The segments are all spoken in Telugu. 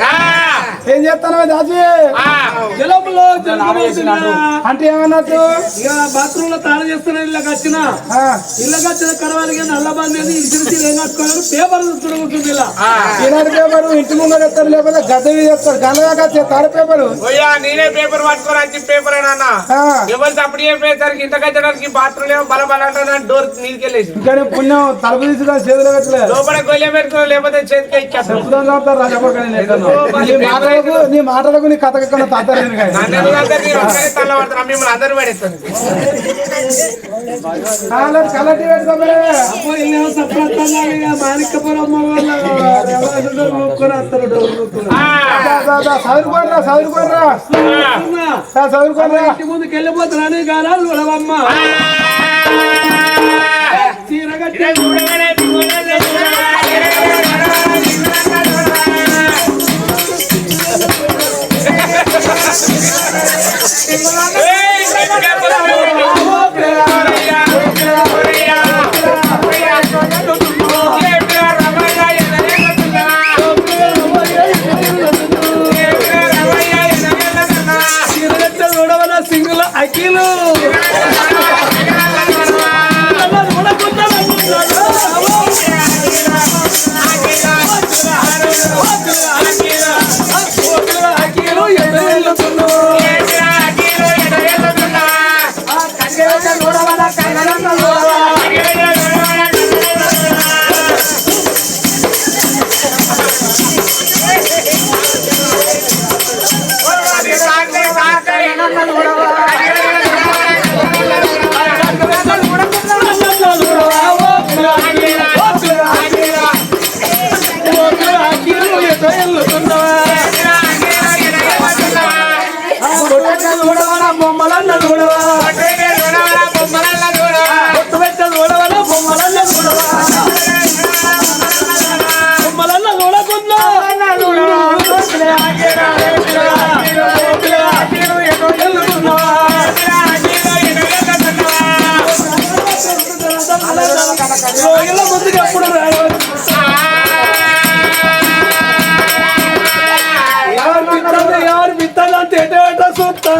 ¡Ah! ఏం చేస్తానో దాచి. అంటే ఏమన్నట్టు? ఇక బాత్రూమ్లో తాళం చేస్తున్నా ఇళ్ళకి వచ్చిన. ఆ, ఇళ్ళకి వచ్చిన బండి అని ఇడిచి ఏం కట్టుకోవాలి పేపర్ చూసుకుంటుంది ఇలా. ఈనాడు పేపరు ఇంటి ముంగడు ఎత్తారు లేకపోతే గద్ద మీద ఎత్తారు గల్లదాకా తాడు పేపరు. నేనే పేపర్ పట్టుకొని వచ్చి పేపర్ అన్న. ఆ, ఎవరు అప్పుడు చెప్పేసరికి ఇంత కట్టడానికి బాత్రూమ్ ఏమో బల బల డోర్ నీళ్ళకెళ్ళేసి ఇంకా పుణ్యం తలుపు తీసుకురా చేతిలో పెట్టలే. లోపల గొల్లె పెట్టుకో లేకపోతే చేతికి ఇచ్చేస్తాను. చెప్పుదాం మాటలకు నీ మాటలకు నీ కథ ఎక్కడ తాతలేదు కానీ అందరూ అందరూ మీరు ఒక్కరే తల్లబడతారు మిమ్మల్ని అందరూ పడేస్తాను కలటి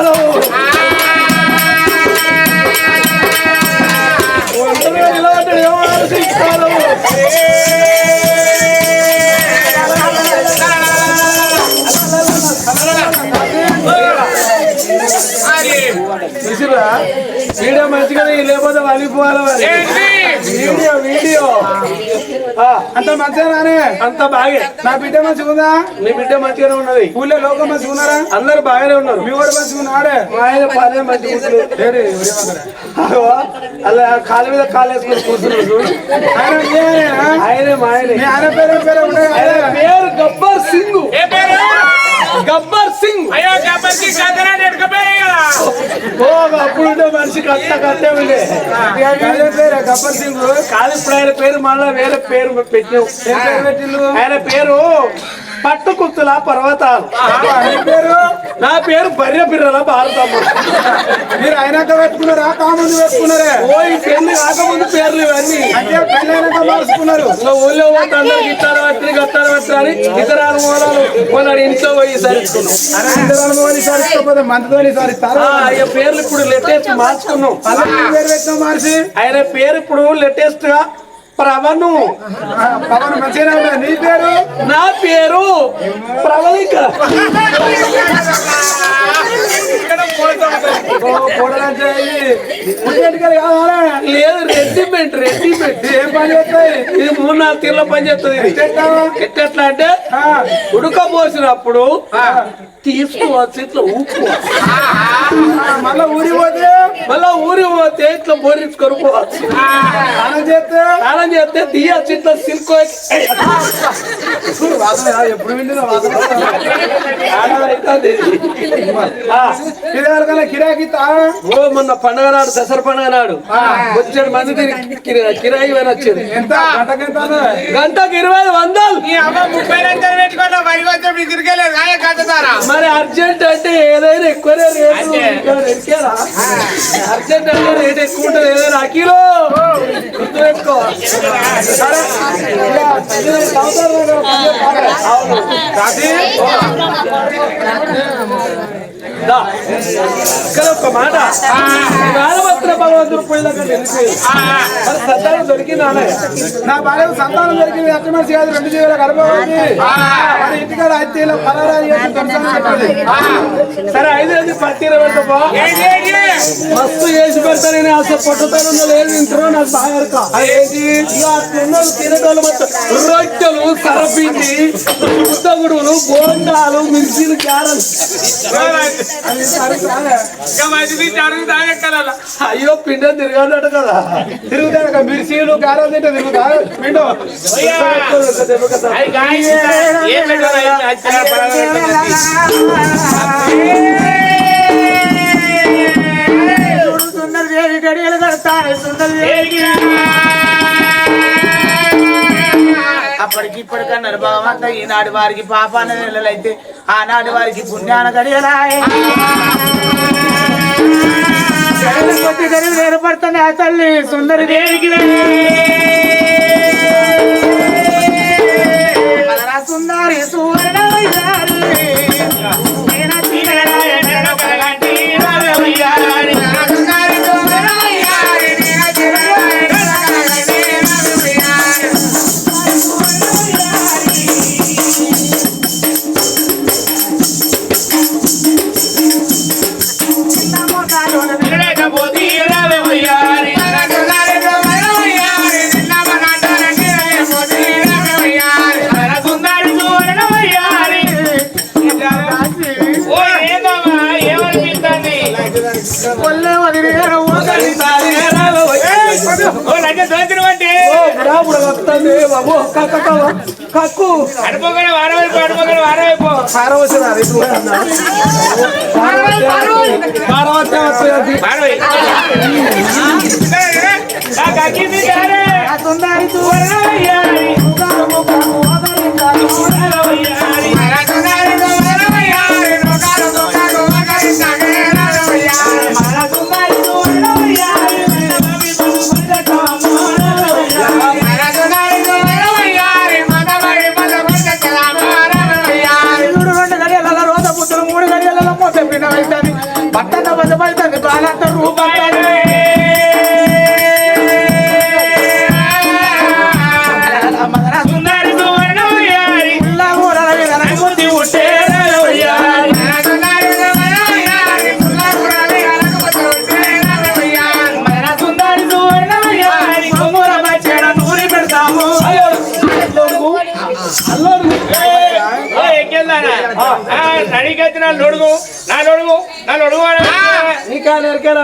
Hello. మరి. Video video. అంత మంచిగానే. అంతా బాగే. నా బిడ్డ మంచిగా ఉందా నీ బిడ్డ మంచిగానే ఉన్నది. ఊళ్ళో లోకం మంచిగా ఉన్నారా అందరు బాగానే ఉన్నారు. మీ వాడు మంచిగా ఉన్నాడే మా ఆయన పనే మంచిగా అలా కాళ్ళ మీద కాళ్ళు వేసుకొని కూర్చున్నాడు. ఆయన? ఆయనే మా ఆయనే పేరు పేరు? కదా? పేరు? గబ్బర్ సింగ్. పేరు గబ్బర్ సింగ్ అయ్యో కథనా నెట్టుకుపోయాయి కదా. ఓ అప్పుడు ఉండే మనిషి కట్ట కట్టే ఉండే. పేరు గబ్బర్ సింగ్. కాదు ఇప్పుడు ఆయన పేరు మళ్ళా వేరే పేరు పెట్టినావు. ఏం పేరు పేరు పట్టుకుత్తుల పర్వతాలు. నీ పేరు? నా పేరు బర్రె పిర్రల భారతమ్మ. మీరు అయినాక పెట్టుకున్నారా? కాముందు పెట్టుకున్నారే? ఓ ఈ పెళ్ళి కాకముందు పేర్లు ఇవన్నీ. అంటే పెళ్ళైనాక మార్చుకున్నారు. ఇంకా ఊళ్ళో పోతే అందరు గిట్టాలు పట్టి గట్టాలు పట్టి అని ఇతరాలు మూలాలు మొన్న ఇంట్లో పోయి సరిచుకున్నాం అరే సారిస్తకపోతే మంతతో సారిస్తారు ఇక పేర్లు ఇప్పుడు లేటెస్ట్ మార్చుకున్నాం. అలా పేరు పెట్టిన మార్చి. ఆయన పేరు ఇప్పుడు లేటెస్ట్గా ప్రవణు ఆ, పవన్ ఉన్నది నీ పేరు? నా పేరు ప్రవళిక. కావాలా లేదు రెడ్డిమెంట్ రెడ్డిమెంట్ ఏం పని చేస్తాయి? ఇది మూడు నాలుగు తీర్ల పని చేస్తుంది. ఎట్లా? అంటే ఆ, ఉడకపోసినప్పుడు తీసుకోవచ్చు ఇట్లా ఊపుకోవచ్చు మళ్ళా ఊరి పోతే మళ్ళా ఊరి పోతే ఇట్లా బోరించుకొని పోవచ్చు చేస్తే? స్నానం చేస్తే తీయచ్చు ఇట్లా సిల్క్ ఎప్పుడు ఎవరికైనా కిరాకి తా ఓ మొన్న పండగ నాడు దసరా పండగ నాడు వచ్చాడు మంది కిరాయి పైన వచ్చేది ఎంత? గంటకి ఇరవై ఐదు వందలు. మరి అర్జెంట్ అంటే ఏదైనా ఎరికేరా? అర్జెంట్ అంటే రేట్ ఎక్కువ ఉంటుంది ఏదైనా అఖిలో. గుర్తు காசி ఇక్కడ ఒక మాట. భగవంతుడు పోయినాక తెలిసి మరి సంతానం దొరికింది అన్నయ్య? నా భార్య సంతానం దొరికింది. మనిషి కాదు రెండు జీవుల గర్భవతి. మన ఇంటికాడ అత్తీల పరారాలు సరే ఐదు ఐదు పత్తి ఇరవై పో ఏంటి ఏంటి మస్తు చేసి పెడతానని అసలు పొట్టుతాను లేదు ఇంట్లో నాకు బాగా. అదేంటి ఇక అట్లున్నది తినేటోళ్ళు మొత్తం రొట్టెలు సరపిండి ముద్దగుడులు బోండాలు మిర్చీలు క్యారెట్ అడుగు తాగెక్కల అయ్యో పిండి తిరగాడట కదా తిరుగుతాడు మిర్చీలు గారెలు తింటే తిరుగుతా పిండు గడియలు కడతారు సుందరదేవి అప్పటికి ఇప్పటికన్నారు భగవంత ఈనాడు వారికి పాపాన నెలలైతే ఆనాడు వారికి పుణ్యాన గడియలాయే. కొద్ది గడియలు ఏర్పడుతుంది ఆ తల్లి సుందరి దేవికి కొల్లే వదిలేరు ఊసరి బాబు కక్కు కక్కు వారవైపు. అడుపుకొని వారవైపు పార్వతి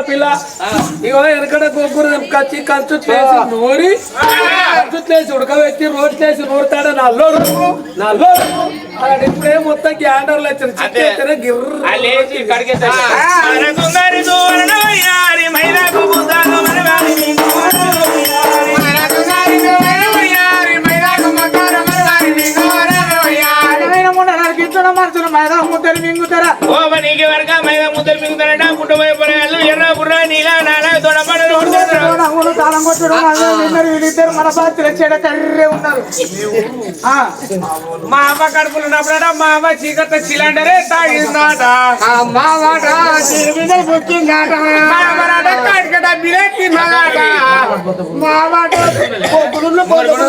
పిల్ల. ఇగో ఎనకడ గొగ్గురు కచ్చి కంచు చేసి నూరి కంచు చేసి ఉడకబెట్టి రోడ్లు చేసి నూరుతాడు నల్లోడు నల్లోడు అలాంటి ఇప్పుడే మొత్తం గ్యాండర్లు వచ్చింది చిక్కేస్తేనే గిర్ర. ఇచ్చిన మనుషులు మైదా ముద్దలు మింగుతారా. ఓ నీకు వరక మైదా ముద్దలు మింగుతారట పుట్టబోయే పొరగాళ్ళు ఎర్ర బుర్ర నీలా నాలా తొడపడలు తాళం కొట్టడం వీళ్ళిద్దరు మన బాధ్యత చెడ కర్రే ఉన్నారు. ఆ, మా అమ్మ కడుపులు ఉన్నప్పుడట మా అమ్మ చీకట్ల చిలండరే తాగిందాట. మా మాట మా అమ్మరాట కడకట బిలెక్కిందాట మా మాట పొక్కులు పొక్కులు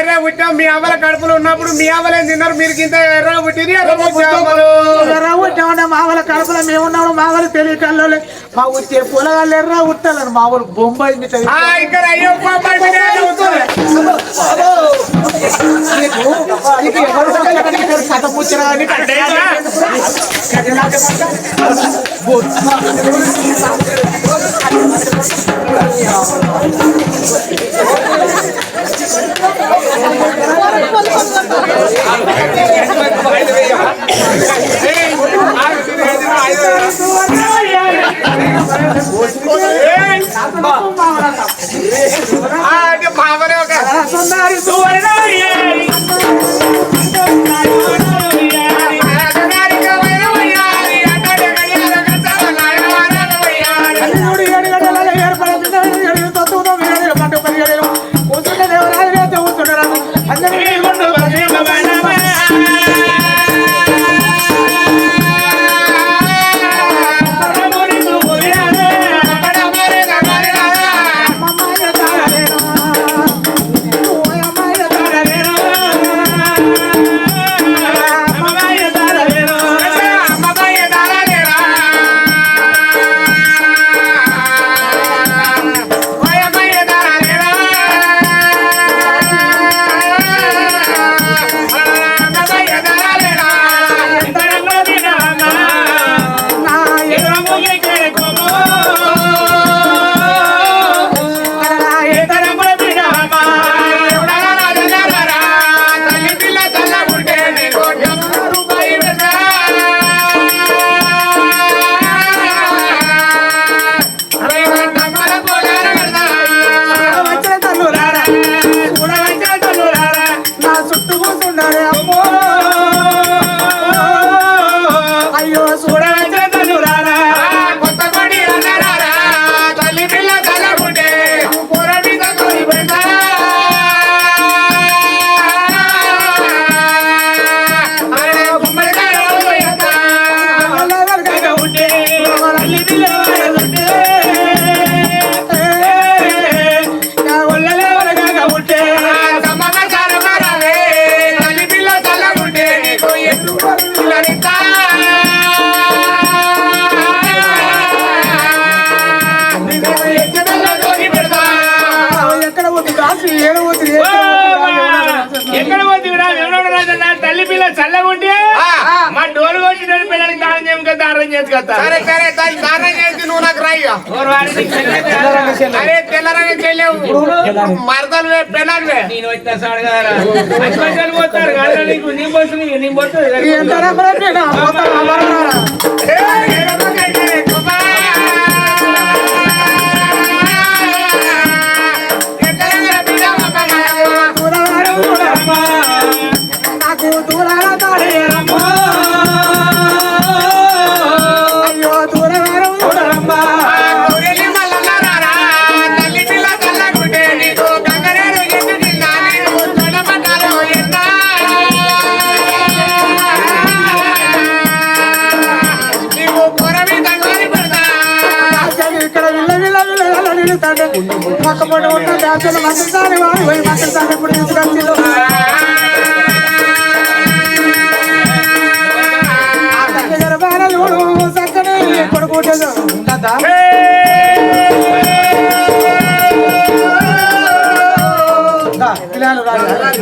కర్రే పుట్టాం మీ అవ్వల కడుపులు ఉన్నప్పుడు మీ అవ్వలేం తిన్నారు మీరు గింత ఎర్ర పుట్టింది ఎర్ర పుట్టామలు ఎర్ర ఉట్టామంటే మావల కడుపులో మేము ఉన్నాము మావలు తెలియకల్లో మా ఉట్టే పొలగాళ్ళు ఎర్ర ఉట్టాలని మావలు బొంబాయి మీద ఆ, ఇక్కడ అయ్యో. కథ అని? ఆ, తల్లి పిల్ల చల్లగుంటే మా డోలు కొట్టిన పిల్లలకి దానం చేయక దానం చేసుకొస్తా సరే సరే దాన్ని దానం చేసి నువ్వు నాకు రాయ్యా అరే తెల్లరంగ చెల్లెవు మరదలు పెనాలువే నేను వచ్చిన సాడు మంచి పోతారు కదా నీకు నీ బస్సు నీ బస్సు ఎంత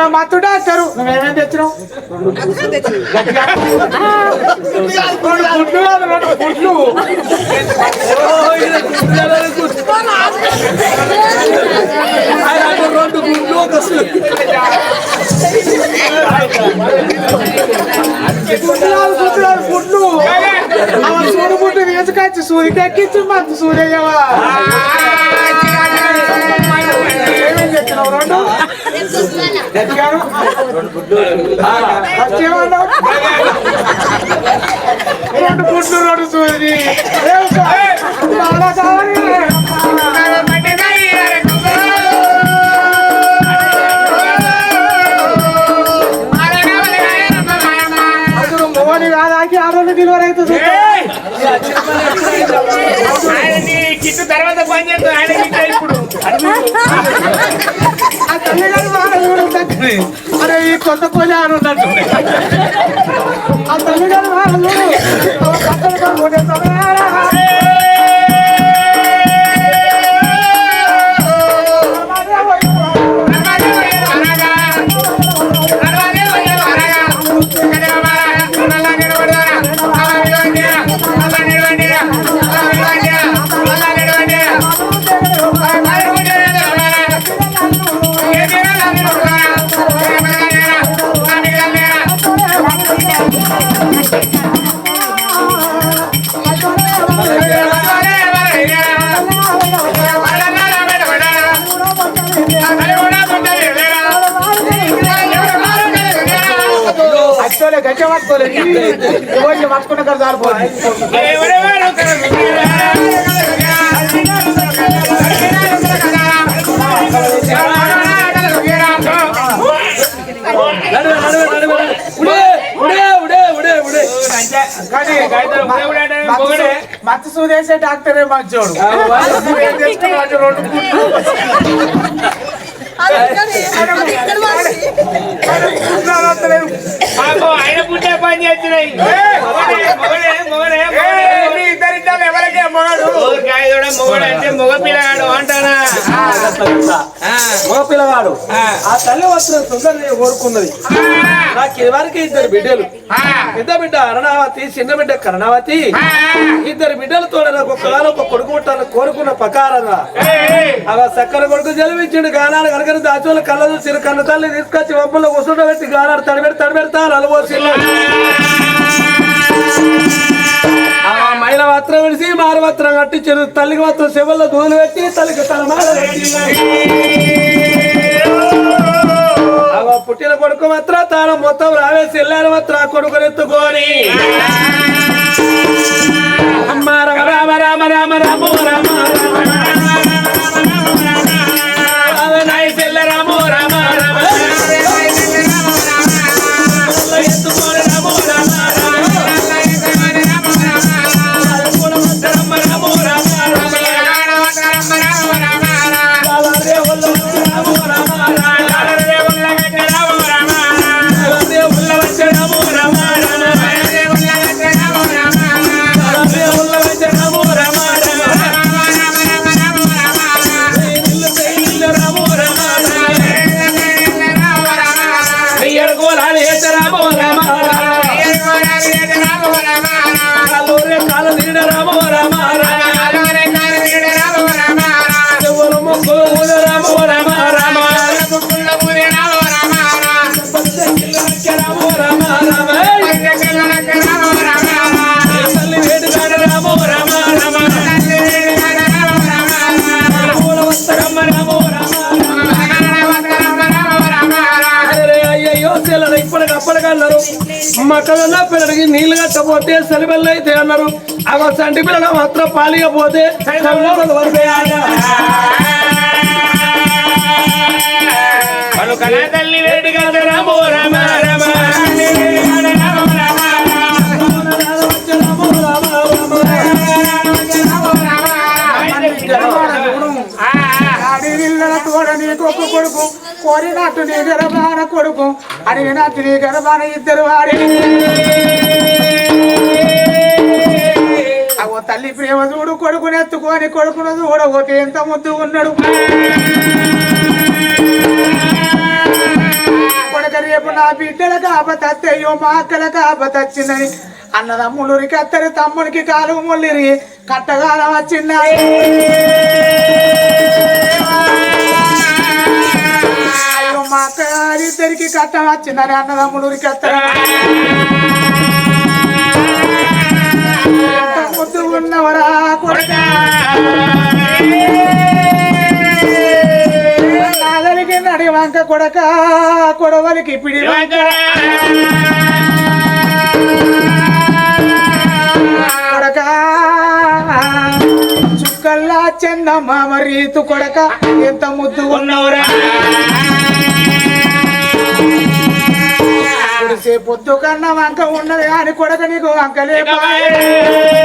నేను మత్తు డాక్టర్ నువ్వేమేం తెచ్చినావు రెండు గుడ్లు ఒక గుడ్లు కాదు, గుడ్లు కాదు, సూడు వేసుకొచ్చి సూర్యవా ఏమేం రెండు? తెచ్చాను. ఫస్ట్ ఏమన్నావు రెండు గుడ్లు రెండు సూది. ఆయన కిట్టు తర్వాత పని చేస్తాడు ఆయన ఇప్పుడు. ఆ తల్లి బాగా కూడా అరే ఈ కొత్త కోజ అని ఉన్నట్టు ఆ తల్లి బాగా చూడు. పక్కన కానీ మొగడే. మత్తు సూదేసే డాక్టరే మంచోడు? రెండు ఆయన పుట్టే పని చేస్తున్నాయి. ఇద్దరిద్దరు ఎవరికే మొగడు మొగడు అంటే మొగ పిల్లగాడు అంటానా మగ పిల్లగాడు ఆ తల్లి వస్త్రం సుందరి కోరుకున్నది నాకు ఇదివరకు ఇద్దరు బిడ్డలు. పెద్ద బిడ్డ అరుణావతి చిన్న బిడ్డ కరుణావతి. ఇద్దరు బిడ్డలతో నాకు ఒక కొడుకు పుట్టాలని కోరుకున్న ప్రకారంగా అలా చక్కర కొడుకు జలవించిండు గానాలు కనుక దాచోళ్ళు కళ్ళ చూసి కన్న తల్లి తీసుకొచ్చి వంపల్లో కూర్చుండ పెట్టి గానాలు తడిపెడి తడిపెడతా అలవోసి మైల మాత్రం విడిసి మారు మాత్రం కట్టించారు తల్లికి మాత్రం శివల్లో దూలు పెట్టి తల్లికి తల మాల పుట్టిన కొడుకు మాత్రం తాను మొత్తం రావేసి వెళ్ళారు మాత్రం ఆ కొడుకుని ఎత్తుకొని. అమ్మ రామ రామ రామ రామ రామ రామ రామ. తెల్లరు ఇప్పటికి అప్పటికి అన్నారు. మక్కలున్న పిల్లడికి నీళ్ళు కట్టపోతే సెలవులు అయితే అన్నారు. అవ సంటి పిల్లగా మాత్రం పాలియపోతే చల్లబడి వదిలేయాలి. పలు కళా తల్లి వేడి కదా రామో రామ. తోడ కొడుకు. కోరినట్టు నీ గర్భాన కొడుకు. అడిగినట్టు నీ గర్భాన ఇద్దరు వాడి. ఓ తల్లి ప్రేమ చూడు కొడుకుని ఎత్తుకొని కొడుకును చూడబోతే ఎంత ముద్దు ఉన్నాడు. కొడుక రేపు నా బిడ్డలకు ఆపతయ్యో మా అక్కలకు ఆపతచ్చిందని అన్నదమ్ములురికి అత్తరి తమ్మునికి కాలు ముల్లిరి కట్టగాలం వచ్చిందాయి మా అక్క కట్ట కట్టం వచ్చిందని అన్నదమ్ములూరికి అత్తరు ముద్దు ఉన్నవరా కొడక? నాగలికి నడి వంక కొడక కొడవలికి పిడి వంక. కొడక చుక్కల్లా చెన్నమ్మ మరీతు కొడక ఎంత ముద్దు ఉన్నవరా? ఒడిసే పొద్దు కన్నా వంక ఉన్నది కానీ కొడక నీకు వంకలే ఇంకటి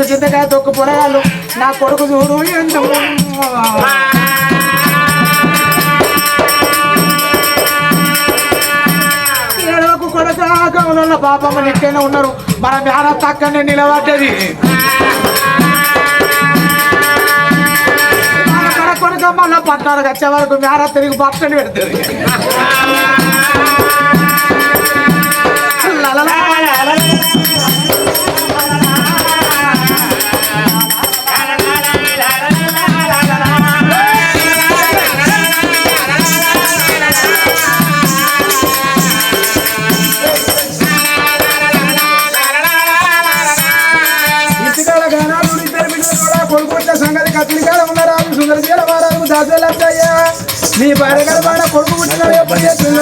అంటాడు చీరు తొక్కు పొరగాళ్ళు నా కొడుకు చూడు ఎంత ఏడవకు గౌరవ పాపమ్మ నిక్కనే ఉన్నారు మన మేడ తక్కనే నిలబడ్డది మన మళ్ళీ పట్టాలకు వచ్చే వరకు మేర తిరిగి పక్కన పెడుతుంది ఉన్నారాలు సుందరశీల వారాలు దాసలత్తయ్య నీ భార్య గడపాడ కొడుకు పుట్టిన ఎప్పుడు చేస్తున్న